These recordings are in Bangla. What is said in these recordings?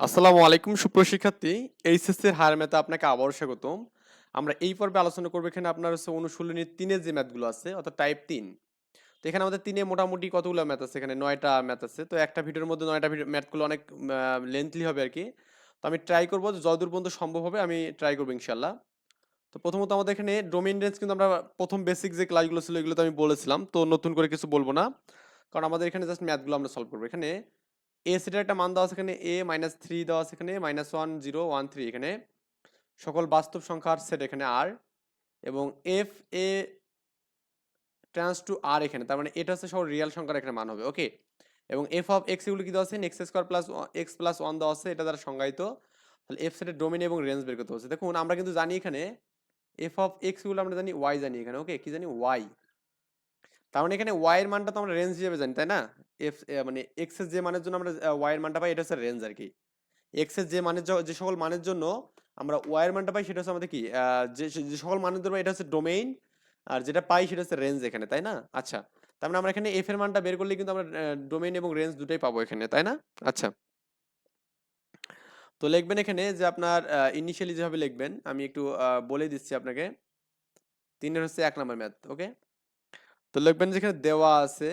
আসসালামু আলাইকুম সুপ্রশিক্ষার্থী এইচএসসির হায়ার ম্যাথে আপনাকে আবারও স্বাগতম। আমরা এই পর্বে আলোচনা করব এখানে আপনার হচ্ছে অনুশীলনীর তিনের যে ম্যাথগুলো আছে, অর্থাৎ টাইপ তিন। তো এখানে আমাদের তিনে মোটামুটি কতগুলো ম্যাথ আছে? এখানে নয়টা ম্যাথ আছে। তো একটা ভিডিওর মধ্যে নয়টা ভিডিও ম্যাথগুলো অনেক লেন্থলি হবে আর কি। তো আমি ট্রাই করব যতদূর পর্যন্ত সম্ভব হবে আমি ট্রাই করব ইনশাল্লাহ তো প্রথমত আমাদের এখানে ডোমেন রেঞ্জ কিন্তু আমরা প্রথম বেসিক যে ক্লাসগুলো ছিল এগুলো তো আমি বলেছিলাম। তো নতুন করে কিছু বলব না। কারণ আমাদের এখানে জাস্ট ম্যাথগুলো আমরা সলভ করব। এখানে এ সেটের একটা মান দেওয়া আছে এখানে এ মাইনাস থ্রি দেওয়া আছে এখানে minus one zero one three এখানে। সকল বাস্তব সংখ্যার সেট এখানে আর এবং f A trans to R এখানে, তার মানে এটা হচ্ছে সব রিয়েল সংখ্যার এখানে মান হবে ওকে এবং এফ অফ এক্স এগুলো কি দেওয়া আছে? X square plus x plus one দেওয়া আছে, এটা দ্বারা সংজ্ঞায়িত। তাহলে এফ সেটের ডোমেন এবং রেঞ্জ বের করতে হচ্ছে দেখুন, আমরা কিন্তু জানি এখানে এফ অফ এক্সগুলো আমরা জানি ওয়াই জানি এখানে ওকে কি জানি? ওয়াই তার মানে এখানে ওয়াই এর মানটা তো আমরা রেঞ্জ হিসেবে জানি, তাই না? এফ মানে এক্সের যে মানের জন্য আমরা ওয়াই এর মানটা পাই, এটা হচ্ছে রেঞ্জ আর কি এক্সের যে মানের যে সকল মানের জন্য আমরা ওয়াই এর মানটা পাই, সেটা হচ্ছে আমাদের কি? যে সকল মানের জন্য এটা হচ্ছে ডোমেইন আর যেটা পাই, সেটা হচ্ছে রেঞ্জ এখানে, তাই না? আচ্ছা তার মানে আমরা এখানে এফ এর মানটা বের করলে কিন্তু আমরা ডোমেইন এবং রেঞ্জ দুটোই পাবো এখানে, তাই না? আচ্ছা। তো লিখবেন এখানে যে আপনার ইনিশিয়ালি যেভাবে লিখবেন, আমি একটু বলে দিচ্ছি আপনাকে। তিনের হচ্ছে এক নাম্বার ম্যাথ ওকে তো লিখবেন যেখানে দেওয়া আছে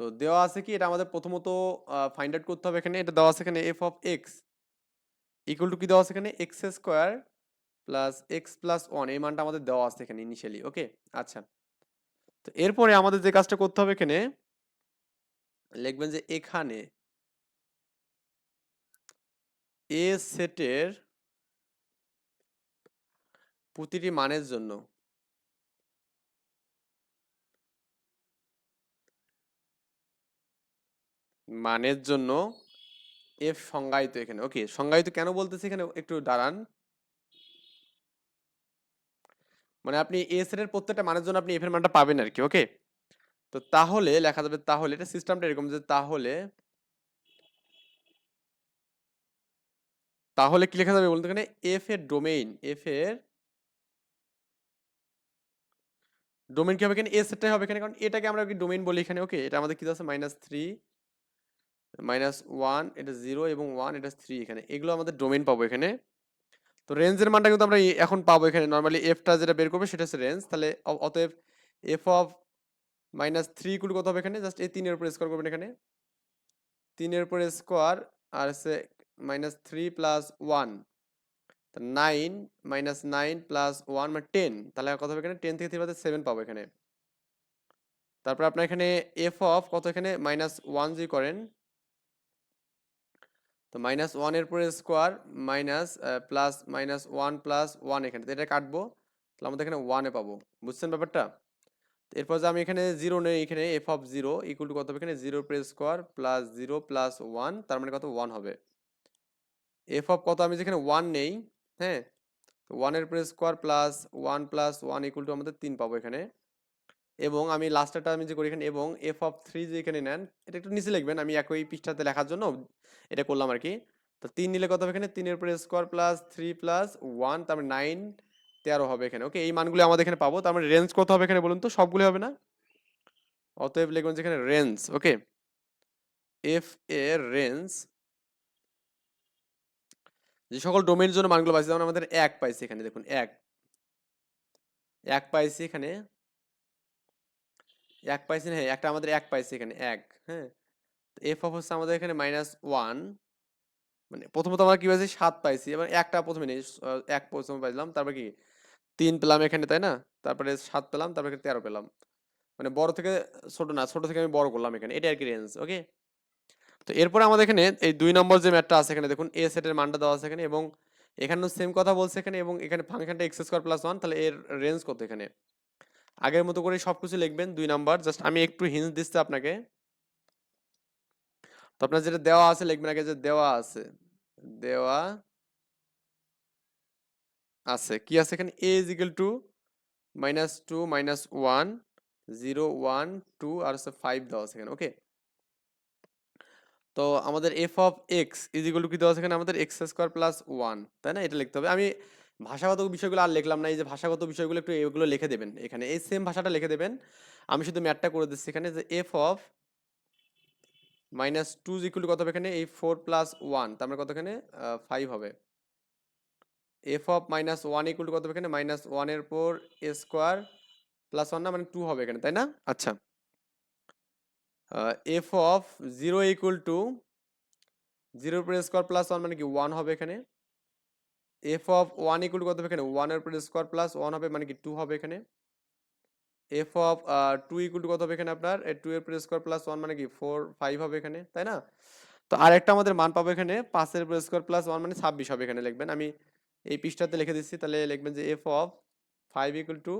তো দেওয়া আছে কি? এটা আমাদের প্রথমত ফাইন্ড আউট করতে হবে এখানে। এটা দেওয়া আছে এখানে f of x equal to কি দেওয়া আছে এখানে? X square plus x plus one এই মানটা আমাদের দেওয়া আছে এখানে ইনিশিয়ালি ওকে আচ্ছা। তো এরপরে আমাদের যে কাজটা করতে হবে এখানে, লিখবেন যে এখানে এ সেটের প্রতিটি মানের জন্য। মানের জন্য এফ সংজ্ঞায়িত এখানে। ওকে সংজ্ঞায়িত কেন বলতেছি এখানে? একটু দাঁড়ান। মানে আপনি এ সেটের প্রত্যেকটা মানের জন্য আপনি এফ এর মানটা পাবেন আর কি ওকে তো তাহলে লেখা যাবে তাহলে, এটা সিস্টেমটা এরকম যে তাহলে তাহলে কি লেখা যাবে বলতে এখানে? এফ এর ডোমেইন এফ এর ডোমেইন কি হবে এখানে? এ সেটটাই হবে এখানে, কারণ এটাকে আমরা কি ডোমেইন বলি এখানে? ওকে এটা আমাদের কি আছে? মাইনাস থ্রি মাইনাস ওয়ান এটা জিরো এবং ওয়ান এটা থ্রি এখানে। এগুলো আমাদের ডোমেইন পাবো এখানে। তো রেঞ্জের মানটা কিন্তু আমরা এখন পাবো এখানে। নর্মালি এফটা যেটা বের করবে সেটা হচ্ছে রেঞ্জ তাহলে অতএব f of minus three equal কত হবে এখানে? জাস্ট এই তিনের উপর স্কোয়ার করবেন এখানে। তিনের উপর স্কোয়ার আর হচ্ছে minus three plus one nine minus nine plus one মানে টেন তাহলে কত হবে এখানে? টেন থেকে থ্রি বাদে সেভেন পাবো এখানে। তারপর আপনার এখানে এফ অফ কত এখানে? মাইনাস ওয়ান যদি করেন, তো মাইনাস ওয়ানের পরে square minus plus minus one plus one এখানে। তো এটা কাটবো, তাহলে আমাদের এখানে ওয়ানে পাবো। বুঝছেন ব্যাপারটা? এরপর যে আমি এখানে জিরো নেই, এখানে f of zero equal to কত হবে এখানে? Zero press square plus zero plus one তার মানে কত? ওয়ান হবে। এফ অফ কত? আমি যেখানে ওয়ান নেই হ্যাঁ? তো ওয়ানের press square plus one plus one equal to আমাদের তিন পাবো এখানে। এবং আমি লাস্টটা আমি যে করি এখানে, এবং এফ অফ থ্রি যে এখানে নেন, এটা একটু নিচে লিখবেন, আমি একই পৃষ্ঠাতে লেখার জন্য এটা করলাম আর কি তো তিন নিলে কত হবে এখানে? তিনের উপরে square plus three plus one তারপরে নাইন তেরো হবে এখানে। ওকে এই মানগুলো আমাদের এখানে পাবো, তার মানে রেঞ্জ কত হবে এখানে বলুন তো? সবগুলো হবে না? অতএব লিখবেন যে এখানে রেঞ্জ ওকে এফ এর রেঞ্জ যে সকল ডোমেনের জন্য মানগুলো পাইছি, যেমন আমাদের এক পাইছি এখানে, দেখুন, এক। এক পাইছি এখানে, এক পাইছি হ্যাঁ একটা আমাদের এক পাইছি এখানে, এক হ্যাঁ। এফ অফ হচ্ছে আমাদের এখানে মাইনাস ওয়ান মানে প্রথমত আমরা কি পাইছি? সাত পাইছি, এবার একটা প্রথমে নেই এক প্রথমে পাইলাম, তারপর কি? তিন পেলাম এখানে, তাই না? তারপরে সাত পেলাম, তারপরে তেরো পেলাম। মানে বড় থেকে ছোট না, ছোট থেকে আমি বড় করলাম এখানে এটা আর কি রেঞ্জ ওকে তো এরপরে আমাদের এখানে এই দুই নম্বর যে ম্যাটটা আছে এখানে দেখুন এ সেটের মানটা দেওয়া আছে এখানে এবং এখানেও সেম কথা বলছে এখানে এবং এখানে ফাংশনটা এক্স স্কোয়ার প্লাস ওয়ান তাহলে এর রেঞ্জ কত এখানে? আগের মতো করে সব কিছু লিখবেন দুই নাম্বার জাস্ট আমি একটু হিন্স দিচ্ছি আপনাকে। তো আপনার যেটা দেওয়া আছে, লিখবেন আগে যে দেওয়া আছে দেওয়া আছে। কি আছে এখানে? A is equal to minus two minus one zero one two আর হচ্ছে ফাইভ দেওয়া আছে এখানে ওকে তো আমাদের f of x is equal to কি দেওয়া আছে এখানে? আমাদের এক্স স্কোয়ার প্লাস ওয়ান তাই না? এটা লিখতে হবে। আমি ভাষাগত বিষয়গুলো আর লিখলাম না, এই যে ভাষাগত বিষয়গুলো একটু এগুলো লিখে দেবেন। এখানে এই সেম ভাষাটা লিখে দেবেন। আমি শুধু ম্যাটটা করে দিচ্ছি এখানে যে f of minus two equal কত হবে এখানে? এই ফোর প্লাস ওয়ান তার মানে কত এখানে? ফাইভ হবে। F of minus one equal কত হবে এখানে? মাইনাস ওয়ানের পর এ স্কোয়ার প্লাস ওয়ান না মানে টু হবে এখানে, তাই না? আচ্ছা। F of zero equal to জিরোর উপর স্কোয়ার প্লাস ওয়ান মানে কি ওয়ান হবে এখানে। এফ অফ ওয়ান ইকুয়াল কত হবে এখানে? ওয়ানের উপর স্কোয়ার প্লাস ওয়ান হবে মানে কি টু হবে এখানে। F of two equal to কত হবে এখানে আপনার? টু এর উপর স্কোয়ার প্লাস ওয়ান মানে কি ফোর ফাইভ হবে এখানে, তাই না? তো আরেকটা আমাদের মান পাবো এখানে, পাঁচের উপর স্কোয়ার প্লাস ওয়ান মানে ছাব্বিশ হবে এখানে, লিখবেন। আমি এই পৃষ্ঠাতে লিখে দিচ্ছি, তাহলে লিখবেন যে f of five equal to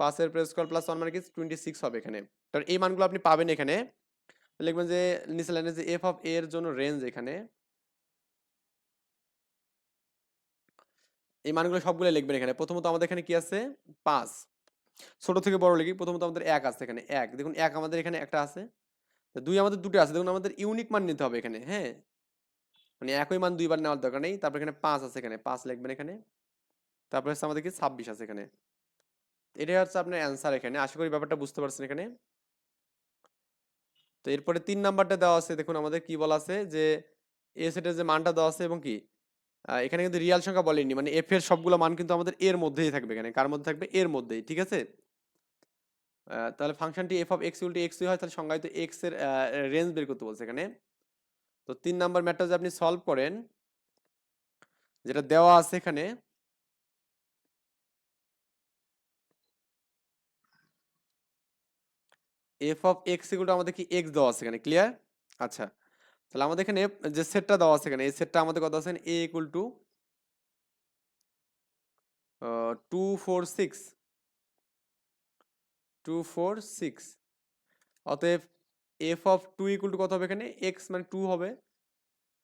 পাঁচের উপর স্কোয়ার প্লাস ওয়ান মানে কি টোয়েন্টি সিক্স হবে এখানে। কারণ এই মানগুলো আপনি পাবেন এখানে। লিখবেন যে নিচে লাইনে যে এফ অফ এ এর জন্য রেঞ্জ এখানে। এই মানগুলো সবগুলো লিখবেন এখানে। প্রথমত আমাদের এখানে কি আছে? পাঁচ। ছোট থেকে বড় লিখি, প্রথমত আমাদের এক আছে এখানে, এক। দেখুন, এক আমাদের এখানে একটা আছে। দুই আমাদের দুটো আছে। দেখুন, আমাদের ইউনিক মান নিতে হবে এখানে হ্যাঁ? মানে একই মান দুইবার নেওয়ার দরকার নেই। তারপর এখানে পাঁচ আছে এখানে, পাঁচ লিখবেন এখানে। তারপরে হচ্ছে আমাদের কি? ছাব্বিশ আছে এখানে। এটাই হচ্ছে আপনার অ্যান্সার এখানে। আশা করি ব্যাপারটা বুঝতে পারছেন এখানে। তো এরপরে তিন নাম্বারটা দেওয়া আছে। দেখুন, আমাদের কি বলা আছে? যে এ সেটের যে মানটা দেওয়া আছে এবং কি? এখানে কিন্তু রিয়াল সংখ্যা বলেনি মানে এফ এর সবগুলো মান কিন্তু আমাদের এর মধ্যেই থাকবে এখানে। কার মধ্যে থাকবে? এর মধ্যেই, ঠিক আছে? তাহলে ফাংশনটি এফ অফ এক্স উল্টে এক্স হয়, তাহলে সংজ্ঞায়িত এক্সের রেঞ্জ বের করতে বলছে এখানে। তো তিন নাম্বার ম্যাটটা যদি আপনি সলভ করেন, যেটা দেওয়া আছে এখানে এফ অফ এক্স ইকুয়াল আমাদের কি এক্স দেওয়া আছে এখানে ক্লিয়ার আচ্ছা তাহলে আমাদের এখানে যে সেটটা দেওয়া আছে এখানে, এই সেটটা আমাদের কত আছে? A equal to two four six two four six অতএব f of two equal to কত হবে এখানে? এক্স মানে টু হবে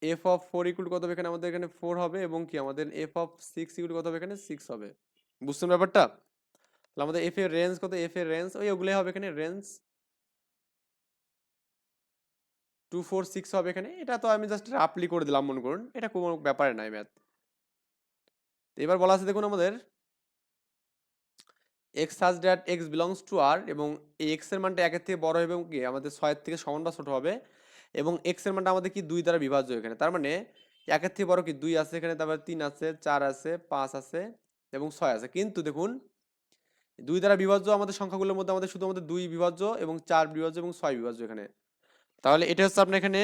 এফ অফ ফোর ইকুয়াল কত হবে এখানে? আমাদের এখানে ফোর হবে এবং কি? আমাদের এফ অফ সিক্স ইকুয়াল কত হবে এখানে? সিক্স হবে, বুঝছেন ব্যাপারটা? তাহলে আমাদের এফ এর রেঞ্জ কত? এফ এর রেঞ্জ ওই ওগুলোই হবে এখানে রেঞ্জ টু ফোর সিক্স হবে এখানে। এটা তো আমি জাস্ট রাফলি করে দিলাম, মনে করুন। এটা কোনো ব্যাপারে নাই ম্যাথ এবার বলা আছে দেখুন আমাদের x such that x belongs to R এবং এই এক্সের মানটা একের থেকে বড় হবে এবং কি? আমাদের ছয়ের থেকে সমান বা ছোটো হবে। এবং এক্সের মানটা আমাদের কি? দুই দ্বারা বিভাজ্য এখানে। তার মানে একের থেকে বড় কি? দুই আছে এখানে, তারপরে তিন আছে, চার আছে, পাঁচ আছে এবং ছয় আছে। কিন্তু দেখুন, দুই দ্বারা বিভাজ্য আমাদের সংখ্যাগুলোর মধ্যে আমাদের শুধু আমাদের দুই বিভাজ্য এবং চার বিভাজ্য এবং ছয় বিভাজ্য এখানে। তাহলে এটা হচ্ছে আপনার এখানে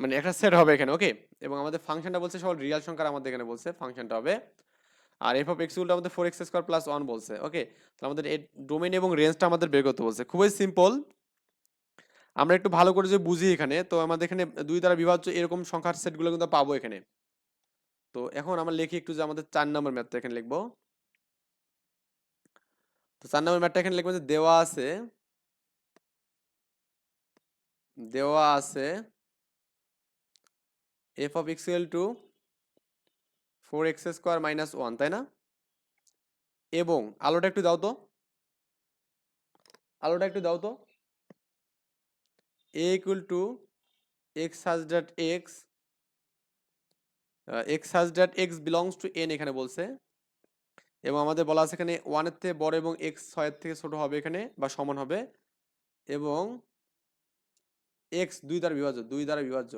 মানে একটা সেট হবে এখানে ওকে এবং আমাদের ফাংশনটা বলছে সব রিয়াল সংখ্যার আমাদের এখানে বলছে ফাংশনটা হবে, আর এফ অফ এক্স আমাদের four x square plus one বলছে ওকে তাহলে আমাদের ডোমেন এবং রেঞ্জটা আমাদের বের করতে বলছে। খুবই সিম্পল আমরা একটু ভালো করে যে বুঝি এখানে, তো আমাদের এখানে দুই দ্বারা বিভাজ্য এরকম সংখ্যার সেটগুলো কিন্তু পাবো এখানে। তো এখন আমরা লিখি একটু যে আমাদের চার নম্বর ম্যাথটা এখানে লিখব। তো চার নম্বর ম্যাথটা এখানে লিখব যে দেওয়া আছে দেওয়া আছে। F of x equal to four x square minus one তাই না? এবং আলোটা একটু দাও তো। আলোটা একটু দাও তো। A equal to x such that x x such that x belongs to N এখানে বলছে। এবং আমাদের বলা আছে এখানে ওয়ানের থেকে বড় এবং এক্স ছয়ের থেকে ছোট হবে এখানে বা সমান হবে। এবং এক্স দুই দ্বারা বিভাজ্য, দুই দ্বারা বিভাজ্য।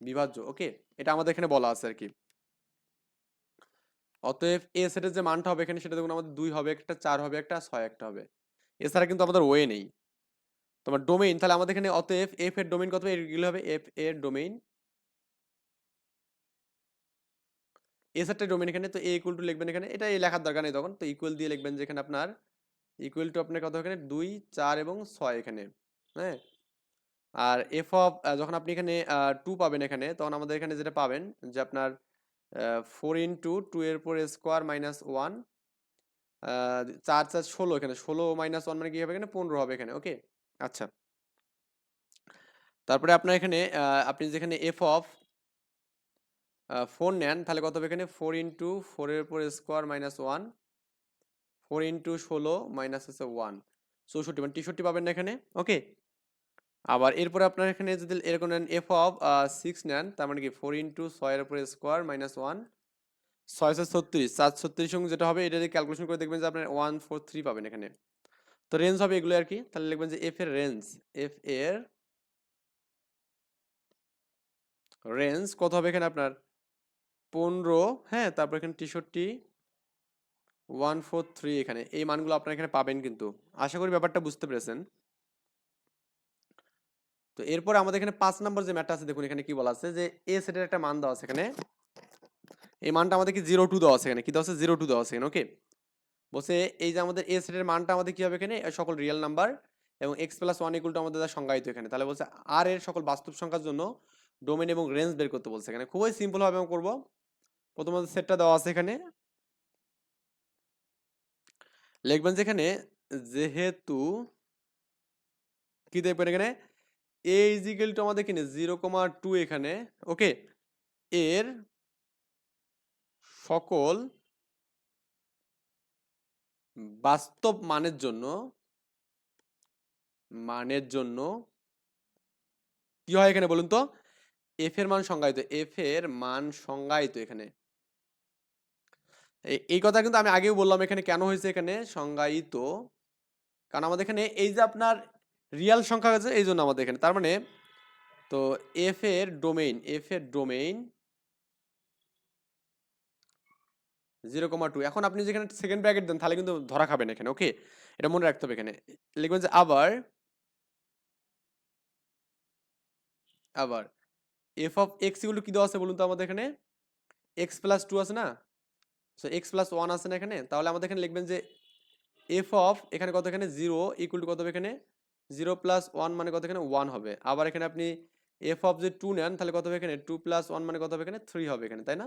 বিভাজ্য ওকে এটা আমাদের এখানে বলা আছে আর কি। অতএব এ সেটের যে মানটা হবে এখানে সেটা দেখুন, আমাদের দুই হবে, একটা চার হবে, একটা ছয়, একটা হবে। এছাড়া কিন্তু আমাদের ওয়ে নেই। তোমার ডোমেইন তাহলে আমাদের এখানে অতএব এফ এর ডোমেইন কত এগুলো হবে? এফ এর ডোমেইন এ সেটের ডোমেইন এখানে, তো এ ইকুয়াল টু লিখবেন এখানে এটা এই লেখার দরকার নেই তখন। তো ইকুয়াল দিয়ে লিখবেন যেখানে আপনার ইকুয়াল টু আপনার কত এখানে? দুই, চার এবং ছয় এখানে হ্যাঁ? আর এফ অফ যখন আপনি এখানে টু পাবেন এখানে, তখন আমাদের এখানে যেটা পাবেন, যে আপনার ফোর ইন্টু টু এর পর স্কোয়ার মাইনাস ওয়ান চার চার, ষোলো এখানে, ষোলো মাইনাস ওয়ান মানে কি হবে এখানে? পনেরো হবে এখানে ওকে আচ্ছা। তারপরে আপনার এখানে আপনি যেখানে এফ অফ ফোর নেন, তাহলে কত হবে এখানে? ফোর ইন্টু ফোরের পর square minus one four into ষোলো মাইনাস হচ্ছে ওয়ান চৌষট্টি মানে তেষট্টি পাবেন না এখানে ওকে আবার এরপরে আপনার এখানে যদি এরকম নেন এফ অফ সিক্স নেন, তার মানে কি? ফোর ইন্টু ছয়ের উপরে স্কোয়ার মাইনাস ওয়ান ছয়শো ছত্রিশ চার ছত্রিশ সঙ্গে যেটা হবে, এটা ক্যালকুলেশন করে দেখবেন যে আপনার ওয়ান ফোর থ্রি পাবেন এখানে। তো রেঞ্জ হবে এগুলো আর কি? তাহলে লিখবেন যে এফ এর রেঞ্জ এফ এর রেঞ্জ কত হবে এখানে আপনার? পনেরো হ্যাঁ তারপর এখানে তেষট্টি, ওয়ান ফোর থ্রি এখানে। এই মানগুলো আপনারা এখানে পাবেন কিন্তু। আশা করি ব্যাপারটা বুঝতে পেরেছেন। তো এরপর আমাদের এখানে পাঁচ নম্বর যে ম্যাটটা আছে, দেখুন এখানে কি বলা আছে যে এ সেটের একটা মান দেওয়া আছে এখানে। এই মানটা আমাদের কি জিরো টু দেওয়া আছে এখানে। কি দেওয়া আছে? জিরো টু দেওয়া আছে এখানে ওকে বলছে এই যে আমাদের এ সেটের মানটা আমাদের কি হবে এখানে? সকল রিয়েল নাম্বার এবং x plus one equal to আমাদের যা সংজ্ঞায়িত এখানে। তাহলে বলছে আর এর সকল বাস্তব সংখ্যার জন্য ডোমেন এবং রেঞ্জ বের করতে বলছে এখানে। খুবই সিম্পল ভাবে আমি করব। প্রথমত সেটটা দেওয়া আছে এখানে। লিখবেন যেখানে, যেহেতু কি দেখবেন এখানে? এ ইজিক্যাল টু আমাদের কিনে জিরো কমা টু এখানে ওকে এর সকল বাস্তব মানের জন্য মানের জন্য কি হয় এখানে বলুন তো? এফ এর মান সংজ্ঞায়িত এফ এর মান সংজ্ঞায়িত এখানে। এই কথা কিন্তু আমি আগেও বললাম এখানে কেন হয়েছে এখানে? সংজ্ঞায়িত। কারণ আমাদের এখানে এই যে আপনার রিয়াল সংখ্যা আছে, এই জন্য আমাদের এখানে। তার মানে তো এফ এর ডোমেইন এফ এর ডোমেইন জিরো কমা টু এখন আপনি যেখানে সেকেন্ড ব্র্যাকেট দেন, তাহলে কিন্তু ধরা খাবেন এখানে ওকে এটা মনে রাখতে হবে এখানে। লিখবেন যে আবার আবার। এফ অফ এক্স টু কি দেওয়া আছে বলুন তো আমাদের এখানে? এক্স প্লাস টু আছে না? সো এক্স প্লাস ওয়ান আছে না এখানে, তাহলে আমাদের এখানে লিখবেন যে এফ অফ এখানে কত এখানে? জিরো ইকুয়াল টু কত হবে এখানে? জিরো প্লাস ওয়ান মানে কত এখানে? ওয়ান হবে। আবার এখানে আপনি এফ অফ যে টু নেন, তাহলে কত হবে এখানে? টু প্লাস ওয়ান মানে কত হবে এখানে? থ্রি হবে এখানে, তাই না?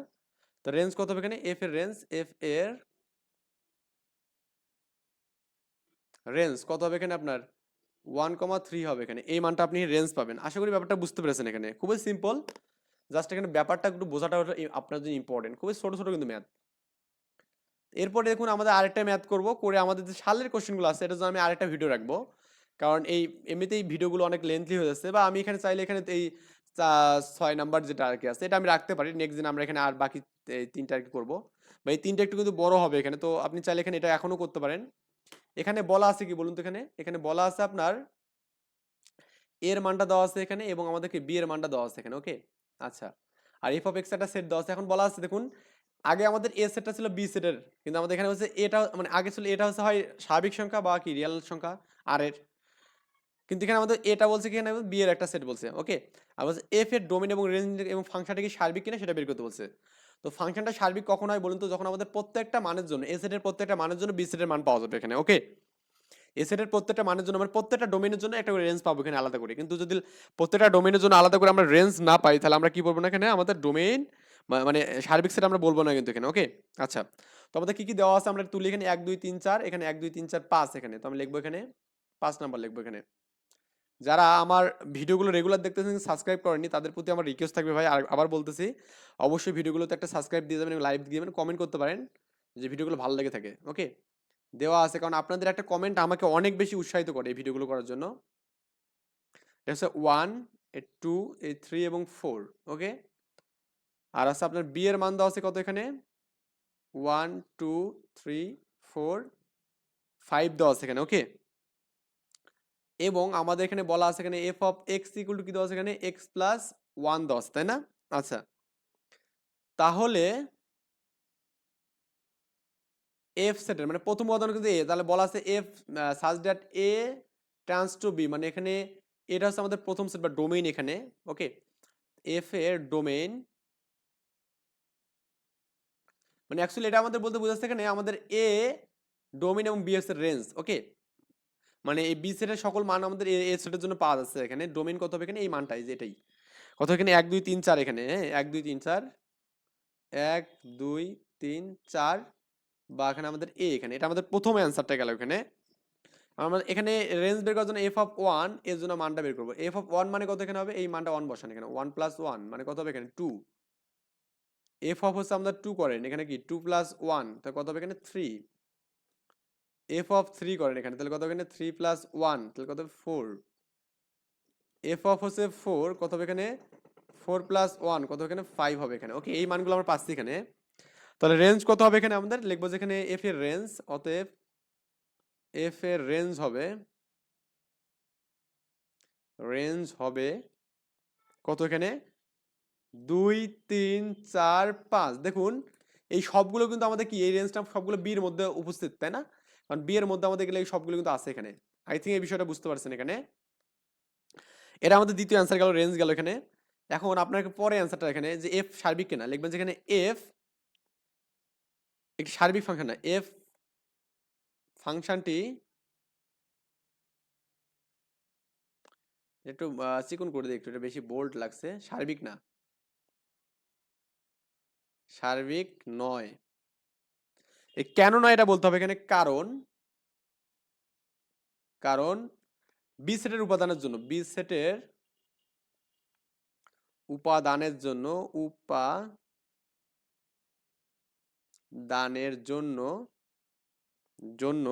তো রেঞ্জ কত হবে এখানে? এফ এর রেঞ্জ এফ এর রেঞ্জ কত হবে এখানে আপনার? ওয়ান কমা থ্রি হবে এখানে। এই মানটা আপনি রেঞ্জ পাবেন। আশা করি ব্যাপারটা বুঝতে পেরেছেন এখানে। খুবই সিম্পল জাস্ট এখানে ব্যাপারটা একটু বোঝাটা আপনার জন্য ইম্পর্টেন্ট খুবই ছোট ছোট কিন্তু ম্যাথ এরপরে দেখুন আমাদের আরেকটা ম্যাথ করব, করে আমাদের যে সালের কোশ্চেনগুলো আছে এটা জন্য আমি আরেকটা ভিডিও রাখব। কারণ এই, এমনিতেই ভিডিওগুলো অনেক লেন্থলি হয়ে যাচ্ছে, বা আমি এখানে চাইলে এখানে এই ছয় নাম্বার যেটা আর কি আছে, এটা আমি রাখতে পারি। নেক্সট দিন আমরা এখানে আর বাকি তিনটা আর কি করব। বা এই তিনটা একটু কিন্তু বড় হবে এখানে, তো আপনি চাইলে এখানে এটা এখনও করতে পারেন। এখানে বলা আছে কি বলুন তো এখানে? এখানে বলা আছে আপনার এর মানটা দেওয়া আছে এখানে এবং আমাদেরকে বি এর মানটা দেওয়া আছে এখানে ওকে আচ্ছা আর এফ অফ এক্স একটা সেট দেওয়া আছে, এখন বলা আছে দেখুন আগে আমাদের এ সেটটা ছিল বি সেটের কিন্তু আমাদের এখানে হচ্ছে এটা মানে আগে ছিল এটা হচ্ছে হয় স্বাভাবিক সংখ্যা বা কি রিয়াল সংখ্যা আর এর। কিন্তু এখানে আমাদের এটা বলছে কি বি এর একটা সেট বলছে ওকে আর বলছে এফ এর ডোমেন এবং রেঞ্জ এবং ফাংশনটা কি সার্বিক কিনা সেটা বের করতে বলছে। তো ফাংশনটা সার্বিক কখন হয় বলুন তো? যখন আমাদের প্রত্যেকটা মানের জন্য এ সেটের প্রত্যেকটা মানের জন্য বি সেটের মান পাওয়া যাবে এখানে ওকে এ সেটের প্রত্যেকটা মানের জন্য মানে প্রত্যেকটা ডোমেনের জন্য একটা করে রেঞ্জ পাবো এখানে আলাদা করে। কিন্তু যদি প্রত্যেকটা ডোমেনের জন্য আলাদা করে আমরা রেঞ্জ না পাই, তাহলে আমরা কি বলব না এখানে? আমাদের ডোমেইন মানে সার্বিক সেট আমরা বলব না কিন্তু এখানে ওকে আচ্ছা তো আমাদের কী কী দেওয়া আছে? আমরা তুলি এখানে, এক, দুই, তিন, চার, এখানে এক, দুই, তিন, চার, পাঁচ এখানে, তো আমি লিখব এখানে, পাঁচ নাম্বার লিখব এখানে। যারা আমার ভিডিওগুলো রেগুলার দেখতেছেন সাবস্ক্রাইব করেনি তাদের প্রতি আমার রিকোয়েস্ট থাকবে ভাই, আর আবার বলতেছি, অবশ্যই ভিডিওগুলোতে একটা সাবস্ক্রাইব দিয়ে যাবেন লাইভ দিয়ে যাবেন কমেন্ট করতে পারেন যে ভিডিওগুলো ভালো লেগে থাকে ওকে দেওয়া আছে, কারণ আপনাদের একটা কমেন্ট আমাকে অনেক বেশি উৎসাহিত করে এই ভিডিওগুলো করার জন্য। এটা হচ্ছে one A two A three এবং ফোর ওকে আর আছে আপনার বি এর মান দেওয়া আছে কত এখানে? One two three four five দেওয়া আছে এখানে ওকে এবং আমাদের এখানে বলা আছে এখানে f of x equal to কি দেওয়া আছে এখানে? এক্স প্লাস ওয়ান দেওয়া আছে, তাই না? আচ্ছা। তাহলে এফ সেটের মানে প্রথম উদাহরণ কিন্তু এ তাহলে বলা আছে f such that A trans to B মানে এখানে এটা হচ্ছে আমাদের প্রথম সেট বা ডোমেইন এখানে ওকে এফ এর ডোমেইন মানে অ্যাকচুয়ালি এটা আমাদের বলতে বোঝাচ্ছে এখানে আমাদের এ ডোমিন এবং বি এর রেঞ্জ ওকে মানে এই বি সেটের সকল মান আমাদের এ সেটের জন্য পাওয়া যাচ্ছে এখানে। ডোমিন কত হবে এখানে? এই মানটাই যেটাই কত এখানে? এক, দুই, তিন, চার এখানে হ্যাঁ? এক, দুই, তিন, চার। এক, দুই, তিন, চার বা এখানে আমাদের এ এখানে। এটা আমাদের প্রথম অ্যান্সারটা গেল এখানে। আমরা এখানে রেঞ্জ বের করার জন্য এফ অফ ওয়ানের জন্য মানটা বের করব। এফ অফ ওয়ান মানে কত এখানে হবে? এই মানটা ওয়ান বসান এখানে। ওয়ান প্লাস ওয়ান মানে কত হবে এখানে? টু এফ অফ হচ্ছে আমাদের টু করেন, এখানে কি? টু প্লাস ওয়ান তাহলে কত হবে এখানে? থ্রি এফ অফ থ্রি করেন এখানে, তাহলে কত হবে এখানে? থ্রি প্লাস ওয়ান তাহলে কত হবে? ফোর এফ অফ হচ্ছে ফোর কত হবে এখানে? ফোর প্লাস ওয়ান কত এখানে? ফাইভ হবে এখানে। ওকে এই মানগুলো আমরা পাচ্ছি এখানে। তাহলে রেঞ্জ কত হবে এখানে আমাদের? লিখব যেখানে এফ এর রেঞ্জ অতএব এফ এর রেঞ্জ হবে রেঞ্জ হবে কত এখানে? দুই, তিন, চার, পাঁচ। দেখুন, এই সবগুলো কিন্তু আমাদের কি, এই রেঞ্জটা সবগুলো বিয়ের মধ্যে উপস্থিত, তাই না? কারণ বিয়ের মধ্যে আমাদের গেলে এই সবগুলো কিন্তু আছে এখানে। আই থিঙ্ক এই বিষয়টা বুঝতে পারছেন এখানে। এটা আমাদের দ্বিতীয় অ্যান্সার গেল রেঞ্জ গেল এখানে। এখন আপনার পরে অ্যান্সারটা এখানে, যে এফ সার্বিক কিনা, লিখবেন যেখানে এফ একটি সার্বিক ফাংশন না এফ ফাংশনটি একটু চিকন করে দিই, একটু বেশি বোল্ড লাগছে, সার্বিক না। সার্বিক নয়। কেন নয় এটা বলতে হবে এখানে? কারণ কারণ বি সেটের উপাদানের জন্য বি সেটের উপাদানের জন্য উপা দানের জন্য জন্য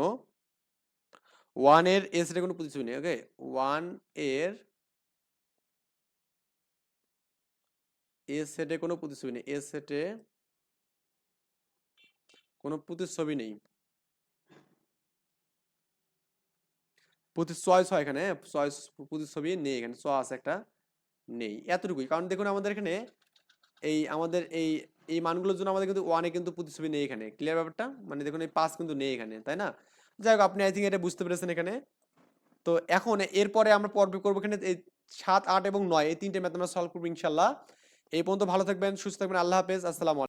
ওয়ানের এ সেটে কোনো প্রতিচ্ছবি নেই ওকে ওয়ানের এ সেটে কোনো প্রতিচ্ছবি নেই এ সেটে কোনো প্রতিচ্ছবি নেই। প্রতি ছয় ছয় এখানে? ছয় প্রতিচ্ছবি নেই এখানে, ছ আছে একটা নেই, এতটুকুই। কারণ দেখুন আমাদের এখানে এই আমাদের এই এই মানগুলোর জন্য আমাদের কিন্তু ওয়ানে কিন্তু প্রতিচ্ছবি নেই এখানে। ক্লিয়ার ব্যাপারটা? মানে দেখুন এই পাঁচ কিন্তু নেই এখানে, তাই না? যাই হোক, আপনি আই থিঙ্ক এটা বুঝতে পেরেছেন এখানে। তো এখন এরপরে আমরা পর্ব করব এখানে এই সাত, আট এবং নয়, এই তিনটে ম্যাথ আমরা সলভ করব ইনশাল্লাহ। এই পর্যন্ত ভালো থাকবেন, সুস্থ থাকবেন, আল্লাহ হাফেজ, আসসালামু